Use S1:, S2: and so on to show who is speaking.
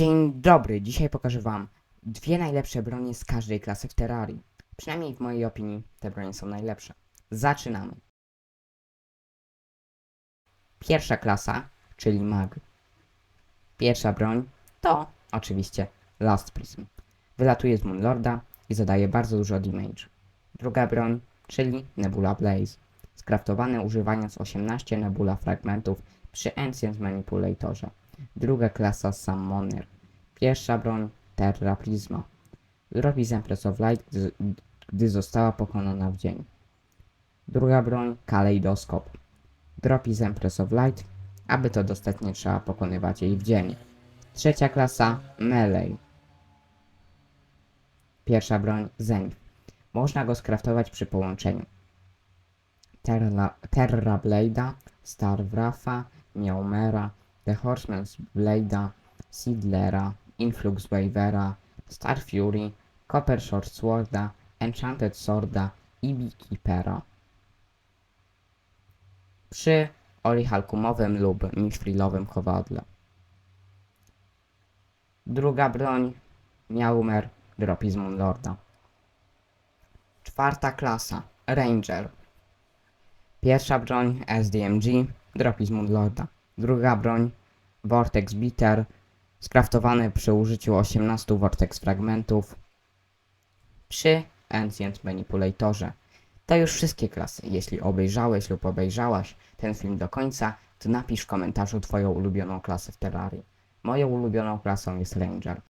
S1: Dzień dobry, dzisiaj pokażę wam dwie najlepsze bronie z każdej klasy w Terrarii. Przynajmniej w mojej opinii te bronie są najlepsze. Zaczynamy. Pierwsza klasa, czyli mag. Pierwsza broń to oczywiście Last Prism. Wylatuje z Moonlorda i zadaje bardzo dużo damage. Druga broń, czyli Nebula Blaze. Skraftowane używając 18 Nebula fragmentów przy Ancient Manipulatorze. Druga klasa Summoner. Pierwsza broń Terra Prisma. Robi z Empress of Light, gdy, gdy została pokonana w dzień. Druga broń Kaleidoskop. Dropi z Empress of Light, aby to dostać nie trzeba pokonywać jej w dzień. Trzecia klasa Melee. Pierwsza broń Zenith. Można go skraftować przy połączeniu Terra, Terra Blade'a, Star Wrafa, Meowmera, The Horseman's Blade'a, Seedlera, Influx Wavera, Star Fury, Copper Short Sworda, Enchanted Sworda i Beekeepera. Przy Orihalkumowym lub Mithrylowym chowadle. Druga broń Meowmer, dropi z Moonlorda. Czwarta klasa Ranger. Pierwsza broń SDMG, dropi z Moonlorda. Druga broń Vortex Bitter, skraftowany przy użyciu 18 Vortex fragmentów przy Ancient Manipulatorze. To już wszystkie klasy. Jeśli obejrzałeś lub obejrzałaś ten film do końca, to napisz w komentarzu Twoją ulubioną klasę w Terrarii. Moją ulubioną klasą jest Ranger.